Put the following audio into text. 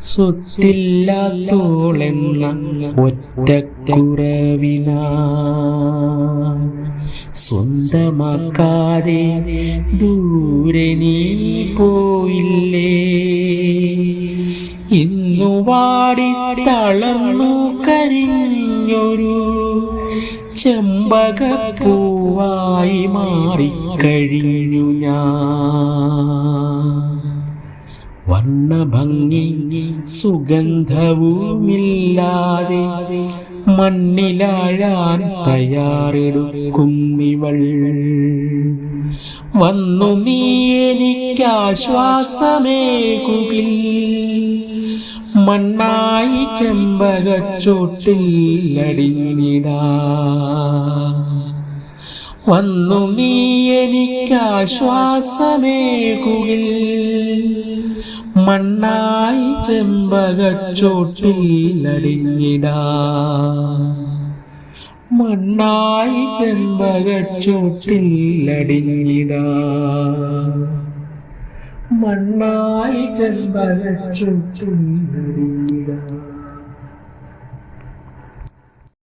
സ്വത്തില്ലാത്തോളെന്ന ഒറ്റക്കുറവിന സ്വന്തമാക്കാതെ ദൂരെ നീ പോയില്ലേ? ഇന്നു വാടി തളർന്നു കരിഞ്ഞൊരു ചെമ്പകപ്പൂവായി മാറിക്കഴിഞ്ഞു ഞാൻ. വർണഭംഗി സുഗന്ധവുമില്ലാതെ മണ്ണിലാഴാൻ തയ്യാറെടുക്കുന്നിവൾ വന്നു നീ എനിക്കാശ്വാസമേകുകിൽ മണ്ണായി ചെമ്പകച്ചോട്ടിൽ അടിഞ്ഞിടാ. വന്നു നീ എനിക്കാശ്വാസമേകുകിൽ മണ്ണായി ചെമ്പകച്ചോട്ടിലടിഞ്ഞിടാ. മണ്ണായി ചെമ്പകച്ചോട്ടിലടിഞ്ഞിടാ. മണ്ണായി ചെമ്പകച്ചോട്ടിൽ അടിഞ്ഞിടാ